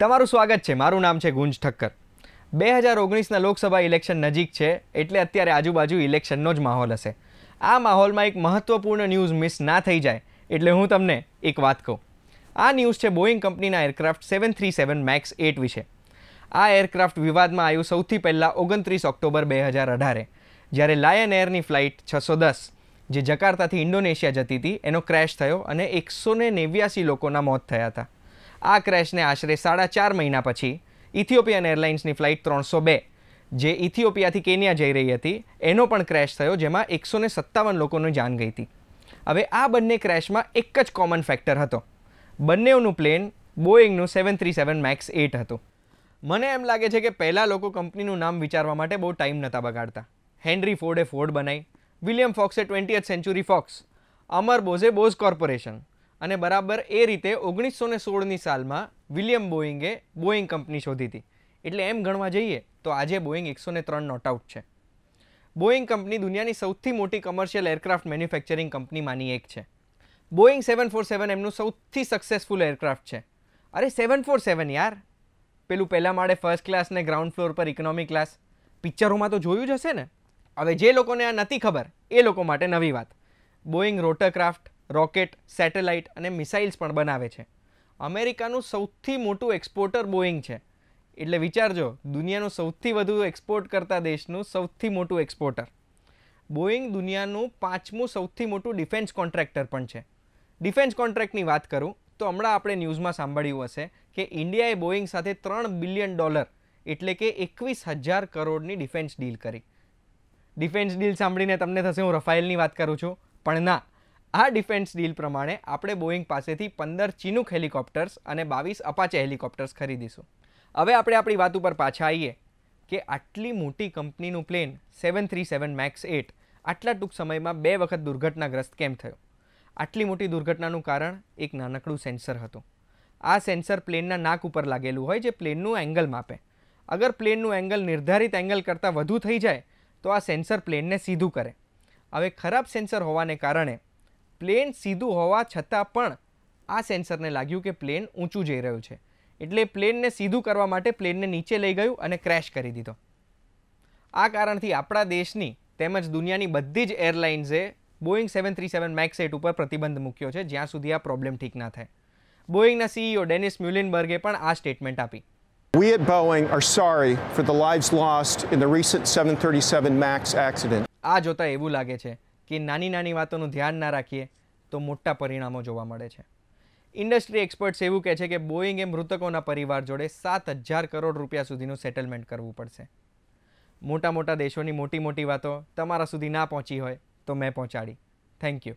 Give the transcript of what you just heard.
તમારું સ્વાગત છે. મારું નામ છે ગુંજ ઠક્કર. બે હજાર ઓગણીસના લોકસભા ઇલેક્શન નજીક છે એટલે અત્યારે આજુબાજુ ઇલેક્શનનો જ માહોલ હશે. આ માહોલમાં એક મહત્વપૂર્ણ ન્યૂઝ મિસ ના થઈ જાય એટલે હું તમને એક વાત કહું. આ ન્યૂઝ છે બોઈંગ કંપનીના aircraft seven three seven max eight વિશે. આ એરક્રાફ્ટ વિવાદમાં આવ્યું સૌથી પહેલાં ઓગણત્રીસ ઓક્ટોબર બે હજાર અઢારે, જ્યારે લાયન એરની ફ્લાઇટ છસો દસ, જે જકાર્તાથી ઇન્ડોનેશિયા જતી હતી, એનો ક્રેશ થયો અને એકસો ને નેવ્યાસી લોકોના મોત થયા હતા. આ ક્રેશને આશરે સાડા ચાર મહિના પછી ઇથિયોપિયન એરલાઇન્સની ફ્લાઇટ ત્રણસો બે, જે ઇથિયોપિયાથી કેન્યા જઈ રહી હતી, એનો પણ ક્રેશ થયો જેમાં એકસો ને સત્તાવન લોકોની જાન ગઈ હતી. હવે આ બંને ક્રેશમાં એક જ કોમન ફેક્ટર હતો. બંનેઓનું plane બોઈંગનું seven three seven max eight હતું. મને એમ લાગે છે કે પહેલાં લોકો કંપનીનું નામ વિચારવા માટે બહુ ટાઈમ નહોતા બગાડતા. હેનરી ફોર્ડે ફોર્ડ બનાવી વિલિયમ ફોક્સે ટ્વેન્ટીએથ સેન્ચુરી ફોક્સ, અમર બોઝે બોઝ કોર્પોરેશન અને બરાબર એ રીતે ઓગણીસો ને સોળની સાલમાં વિલિયમ બોઈંગે બોઈંગ કંપની શોધી હતી. એટલે એમ ગણવા જઈએ તો આજે બોઈંગ એકસો ને ત્રણ નોટ આઉટ છે. બોઈંગ કંપની દુનિયાની સૌથી મોટી કમર્શિયલ એરક્રાફ્ટ મેન્યુફેક્ચરિંગ કંપનીમાંની એક છે. બોઈંગ સેવન ફોર સેવન એમનું સૌથી સક્સેસફુલ એરક્રાફ્ટ છે. અરે સેવન ફોર સેવન યાર! પેલું પહેલાં માળે ફર્સ્ટ ક્લાસ ને ગ્રાઉન્ડ ફ્લોર પર ઇકોનોમી ક્લાસ. પિક્ચરોમાં તો જોયું જ હશે ને? હવે જે લોકોને આ નથી ખબર, એ લોકો માટે નવી વાત. બોઈંગ રોટરક્રાફ્ટ રોકેટ, સેટેલાઇટ અને મિસાઇલ્સ પણ બનાવે છે. અમેરિકાનું સૌથી મોટું એક્સપોર્ટર બોઈંગ છે. એટલે વિચારજો, દુનિયાનું સૌથી વધુ એક્સપોર્ટ કરતા દેશનું સૌથી મોટું એક્સપોર્ટર. બોઈંગ દુનિયાનું પાંચમું સૌથી મોટું ડિફેન્સ કોન્ટ્રાક્ટર પણ છે. ડિફેન્સ કોન્ટ્રાક્ટની વાત કરું, તો હમણાં આપણે ન્યૂઝમાં સાંભળ્યું હશે કે ઇન્ડિયાએ બોઈંગ સાથે ત્રણ બિલિયન ડોલર, એટલે કે એકવીસ હજાર કરોડની ડિફેન્સ ડીલ કરી. ડિફેન્સ ડીલ સાંભળીને તમને થશે હું રફાઇલની વાત કરું છું. પણ ના આ ડિફેન્સ ડીલ પ્રમાણે આપણે બોઈંગ પાસેથી પંદર ચિનુક હેલિકોપ્ટર્સ અને બાવીસ અપાચે હેલિકોપ્ટર્સ ખરીદીશું. હવે આપણે આપણી વાત ઉપર પાછા આવીએ કે આટલી મોટી કંપનીનું plane seven three seven max eight આટલા ટૂંક સમયમાં બે વખત દુર્ઘટનાગ્રસ્ત કેમ થયો? આટલી મોટી દુર્ઘટનાનું કારણ એક નાનકડું સેન્સર હતું. આ સેન્સર પ્લેનના નાક ઉપર લાગેલું હોય જે પ્લેનનું એંગલ માપે. અગર પ્લેનનું એંગલ નિર્ધારિત એંગલ કરતાં વધુ થઈ જાય, તો આ સેન્સર પ્લેનને સીધું કરે. હવે ખરાબ સેન્સર હોવાને કારણે પ્લેન સીધું હોવા છતાં પણ આ સેન્સરને લાગ્યું કે પ્લેન ઊંચું જઈ રહ્યું છે. એટલે પ્લેનને સીધું કરવા માટે પ્લેનને નીચે લઈ ગયું અને ક્રેશ કરી દીધો. આ કારણથી આપણા દેશની તેમજ દુનિયાની બધી જ એરલાઇન્સે Boeing seven three seven max eight ઉપર પ્રતિબંધ મૂક્યો છે જ્યાં સુધી આ પ્રોબ્લેમ ઠીક ના થાય. બોઈંગના સીઈઓ ડેનિસ મ્યુલિનબર્ગે પણ આ સ્ટેટમેન્ટ આપી. We at Boeing are sorry for the lives lost in the recent 737 MAX accident. આ જોતા એવું લાગે છે કે નાની નાની વાતોનું ધ્યાન ના રાખીએ તો મોટા પરિણામો જોવા મળે છે. ઇન્ડસ્ટ્રી એક્સપર્ટ્સ એવું કહે છે કે બોઈંગે મૃતકોના પરિવાર જોડે સાત હજાર કરોડ રૂપિયા સુધીનું સેટલમેન્ટ કરવું પડશે. મોટા મોટા દેશોની મોટી મોટી વાતો તમારા સુધી ના પહોંચી હોય તો મેં પહોંચાડી. Thank you